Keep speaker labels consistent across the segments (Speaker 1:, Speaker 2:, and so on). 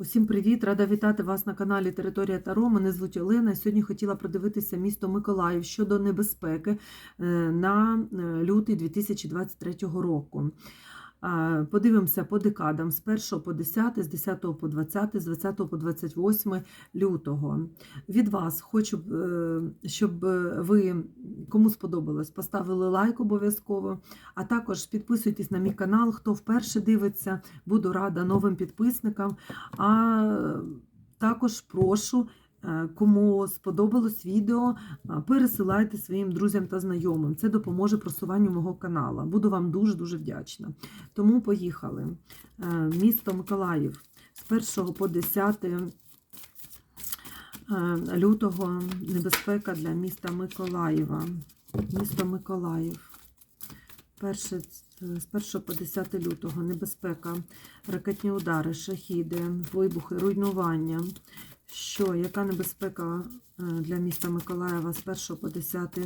Speaker 1: Усім привіт! Рада вітати вас на каналі Територія Таро. Мене звуть Олена. Сьогодні хотіла продивитися місто Миколаїв щодо небезпеки е, на е, лютий 2023 року. А, Подивимося по декадам з 1 по 10, з 10 по 20, з 20 по 28 лютого. Від вас хочу, е, щоб ви, кому сподобалось, поставили лайк обов'язково, а також підписуйтесь на мій канал, хто вперше дивиться, буду рада новим підписникам. А також прошу, е, кому сподобалось відео, е, пересилайте своїм друзям та знайомим. Це допоможе просуванню мого каналу. Буду вам дуже-дуже вдячна. Тому поїхали. Е, Місто Миколаїв з 1 по 10 е, лютого небезпека для міста Миколаєва. Місто Миколаїв. Перше, з 1 по 10 лютого небезпека, ракетні удари, шахіди, вибухи, руйнування. Що, яка небезпека е, для міста Миколаєва з 1 по 10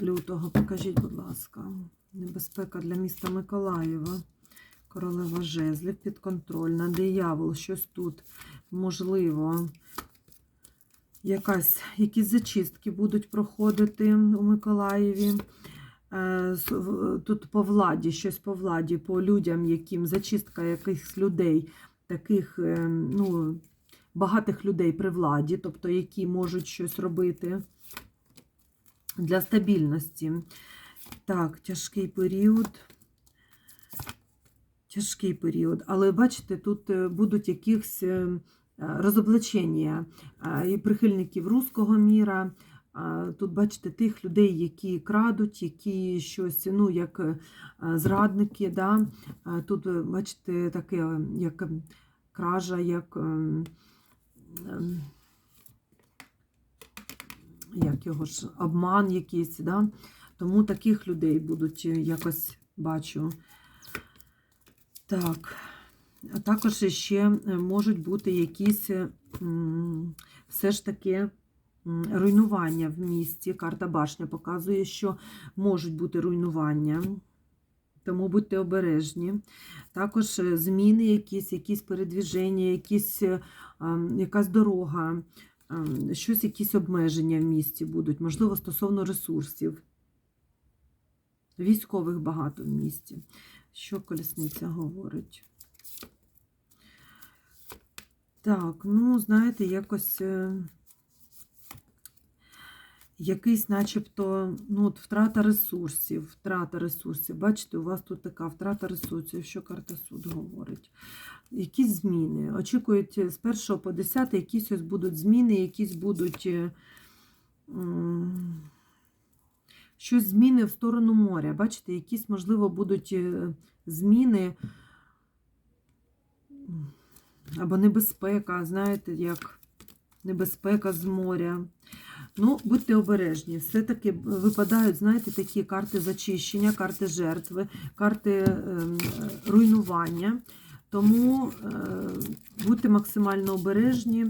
Speaker 1: лютого? Покажіть, будь ласка. Небезпека для міста Миколаєва. Королева жезлів підконтрольна, диявол, щось тут можливо. Якась, якісь зачистки будуть проходити у Миколаєві. Е, Тут по владі, щось по владі, по людям, яким зачистка якихось людей, таких е, ну, багатих людей при владі, тобто які можуть щось робити для стабільності. Так, тяжкий період. Тяжкий період. Але бачите, тут е, будуть якісь е, е, розоблачення і прихильників руського міра. Тут бачите тих людей, які крадуть, які щось, ну, як зрадники. Да? Тут бачите таке, як кража, як, ем, як його ж, обман якийсь. Да? Тому таких людей будуть е, якось бачу. Так. А також ще е, можуть бути якісь е, все ж таки руйнування в місті. Карта башня показує, що можуть бути руйнування. Тому будьте обережні. Також е, зміни, якісь, якісь передвіження, якісь, е, якась дорога, щось, якісь обмеження в місті будуть, можливо, стосовно ресурсів. Військових багато в місті. Що колісниця говорить? Так, ну, знаєте, якось е, якийсь, начебто, ну, от втрата ресурсів, втрата ресурсів. Бачите, у вас тут така втрата ресурсів, що карта суд говорить. Якісь зміни. Очікують з 1 по 10 якісь ось будуть зміни, якісь будуть е, щось зміни в сторону моря. Бачите, якісь, можливо, будуть е, зміни або небезпека, знаєте, як небезпека з моря. Ну, будьте обережні. Все-таки випадають, знаєте, такі карти зачищення, карти жертви, карти ем, руйнування. Тому е, будьте максимально обережні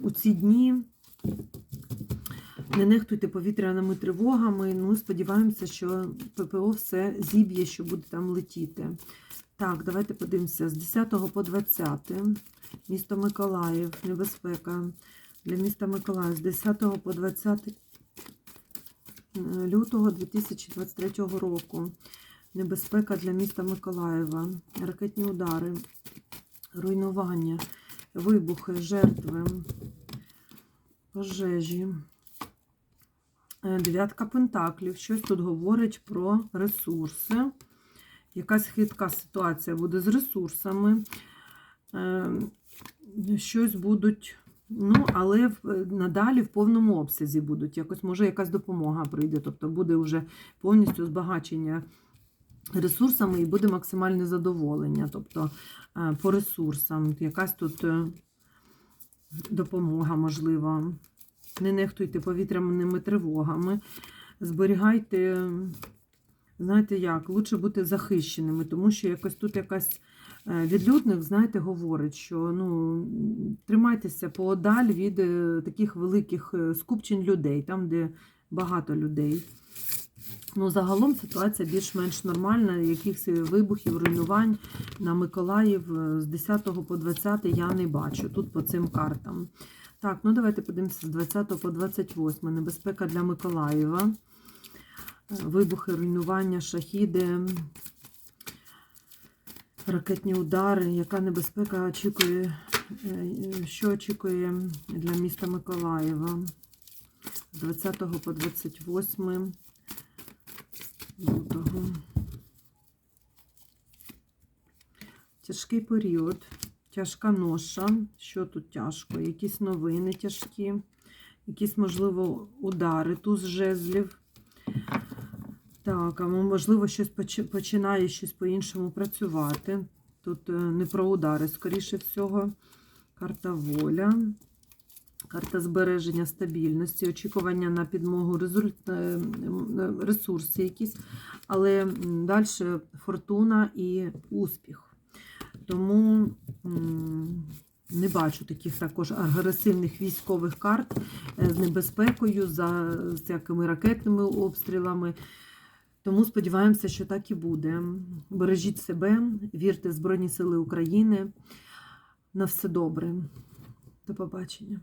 Speaker 1: у ці дні. Не нехтуйте повітряними тривогами. Ну, сподіваємося, що ППО все зіб'є, що буде там летіти. Так, давайте подивимося. З 10 по 20. Місто Миколаїв. Небезпека для міста Миколаїв. З 10 по 20 лютого 2023 року. Небезпека для міста Миколаєва. Ракетні удари, руйнування, вибухи, жертви, пожежі. Е, Дев'ятка пентаклів. Щось тут говорить про ресурси. Якась хитка ситуація буде з ресурсами. Е, Щось будуть, ну, але в- надалі в повному обсязі будуть. Якось, може, якась допомога прийде. Тобто буде вже повністю збагачення ресурсами і буде максимальне задоволення. Тобто е, по ресурсам, якась тут е, допомога можлива. Не нехтуйте повітряними тривогами. Зберігайте, знаєте як, лучше бути захищеними, тому що якось тут якась е, відлюдник, знаєте, говорить, що ну, тримайтеся поодаль від е, таких великих е, скупчень людей, там, де багато людей. Ну, загалом ситуація більш-менш нормальна. Якихось вибухів, руйнувань на Миколаїв е, з 10 по 20 я не бачу тут по цим картам. Так, ну давайте подивимося з 20 по 28. Небезпека для Миколаєва. Е, Вибухи, руйнування, шахіди, ракетні удари. Яка небезпека очікує, е, що очікує для міста Миколаєва? З 20 по 28 лютого. Тяжкий період, тяжка ноша. Що тут тяжко? Якісь новини тяжкі, якісь, можливо, удари, туз жезлів. Так, а можливо, щось починає щось по-іншому працювати. Тут е, не про удари, скоріше всього. Карта воля. Карта збереження стабільності, очікування на підмогу результ- е, ресурси якісь, але далі фортуна і успіх. Тому не бачу таких також агресивних військових карт е, з небезпекою, за всякими ракетними обстрілами. Тому сподіваємося, що так і буде. Бережіть себе, вірте в Збройні Сили України. На все добре. До побачення.